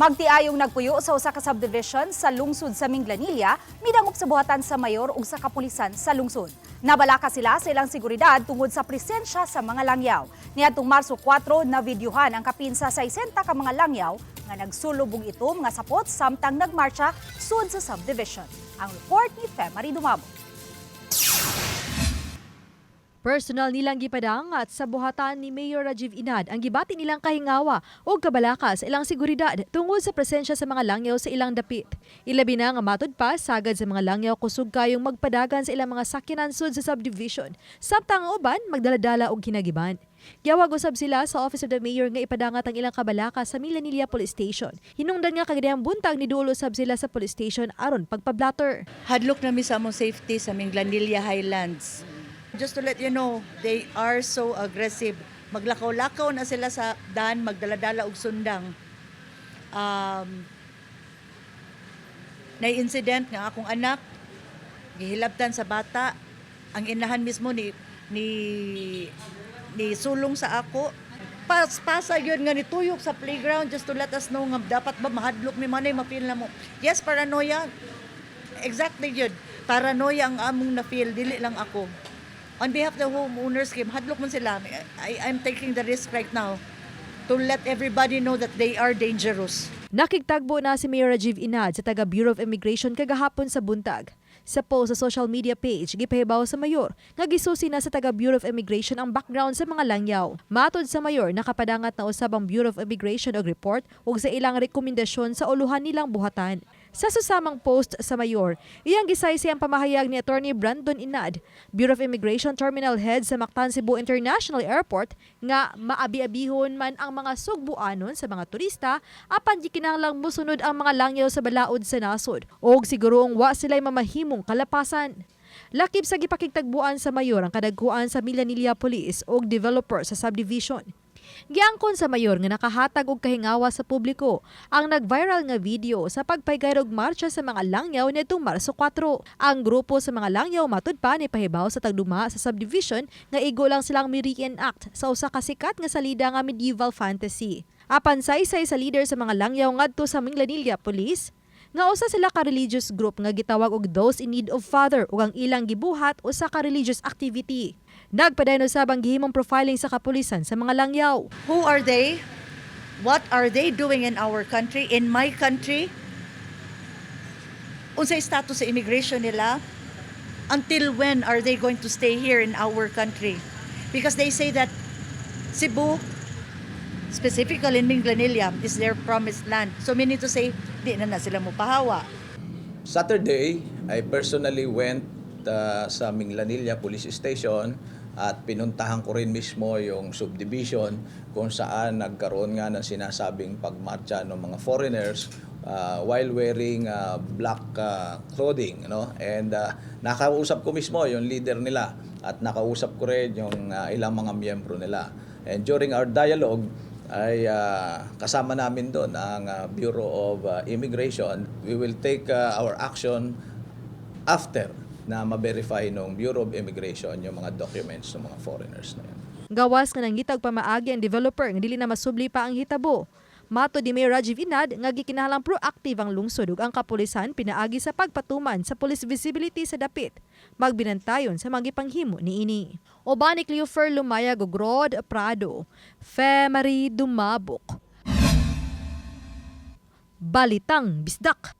Magtiayong nagpuyo sa usa ka subdivision sa lungsod sa Minglanilla, midangop sa buhatan sa mayor ug sa kapulisan sa lungsod. Nabalaka sila sa ilang seguridad tungod sa presensya sa mga langyaw. Niadtong Marso 4 na videohan ang kapinsa sa 60 ka mga langyaw nga nagsulubong itom nga sapot samtang nagmarcha sud sa subdivision. Ang report ni Femari Dumabo. Personal nilang gipadang at sa buhatan ni Mayor Rajiv Inad ang gibati nilang kahingawa o kabalaka sa ilang seguridad tungod sa presensya sa mga langyaw sa ilang dapit. Ilabi na nga matod pa sagad sa mga langyaw kusog kayong magpadagan sa ilang mga sakyanan sud sa subdivision. Samtang ang uban magdaladala og kinagiban. Giyawag usab sila sa Office of the Mayor nga ipadangat ang ilang kabalaka sa Milanilla Police Station. Hinungdan nga kagayang buntag ni dulo usab sila sa police station aron pagpablatter. hadlok na mi sa among safety sa Minglanilla Highlands. Just to let you know, they are so aggressive. Maglakaw-lakaw na sila sa daan, magdaladala og sundang. Um, na-incident nga akong anak, gihilabtan sa bata. Ang inahan mismo ni ni ni sulong sa ako. Pas pasa yun nga nituyok sa playground just to let us know nga dapat ba mahadlok mi manay mapil na mo. Yes, paranoia. Exactly yun. Paranoia ang among na-feel, dili lang ako. On behalf of the homeowners, Kim, hadlok man sila. I, I'm taking the risk right now to let everybody know that they are dangerous. Nakigtagbo na si Mayor Rajiv Inad sa taga Bureau of Immigration kagahapon sa buntag. Sa post sa social media page, gipahibaw sa mayor nga gisusi na sa taga Bureau of Immigration ang background sa mga langyaw. Matod sa mayor, nakapadangat na usab ang Bureau of Immigration og report ug sa ilang rekomendasyon sa uluhan nilang buhatan. Sa susamang post sa mayor, iyang gisaysi ang pamahayag ni Attorney Brandon Inad, Bureau of Immigration Terminal Head sa Mactan Cebu International Airport, nga maabi-abihon man ang mga sugbuanon sa mga turista apan di kinahanglang musunod ang mga langyaw sa balaod sa nasod og sigurong wa sila'y mamahimong kalapasan. Lakip sa gipakigtagbuan sa mayor ang kadagkuan sa Milanilla Police og developer sa subdivision. Giangkon sa mayor nga nakahatag og kahingawa sa publiko ang nag-viral nga video sa pagpaygay og marcha sa mga langyaw nitong Marso 4. Ang grupo sa mga langyaw matud pa ni pahibaw sa tagduma sa subdivision nga igo lang silang mi-reenact sa usa ka sikat nga salida nga medieval fantasy. Apan saysay sa leader sa mga langyaw ngadto sa Minglanilla Police, nga usa sila ka religious group nga gitawag og those in need of father ug ang ilang gibuhat usa ka religious activity. Nagpadayon usab ang gihimong profiling sa kapulisan sa mga langyaw. Who are they? What are they doing in our country, in my country? Unsay status sa immigration nila? Until when are they going to stay here in our country? Because they say that Cebu, specifically in Minglanilla, is their promised land. So meaning to say, di na na sila mo pahawa. Saturday, I personally went uh, sa Minglanilla Police Station at pinuntahan ko rin mismo yung subdivision kung saan nagkaroon nga ng sinasabing pagmarcha ng mga foreigners uh, while wearing uh, black uh, clothing no and uh, nakausap ko mismo yung leader nila at nakausap ko rin yung uh, ilang mga miyembro nila and during our dialogue ay uh, kasama namin doon ang uh, Bureau of uh, Immigration. We will take uh, our action after na ma-verify ng Bureau of Immigration yung mga documents ng mga foreigners na yun. Gawas nga nangitag pamaagi ang developer nga dili na masubli pa ang hitabo. Mato di Mayor Rajiv Inad nga gikinahanglang proactive ang lungsod ug ang kapulisan pinaagi sa pagpatuman sa police visibility sa dapit. Magbinantayon sa mga gipanghimo niini. Oban ni Cleofer Lumayag ug Rod Prado. Femary Dumabok. Balitang Bisdak.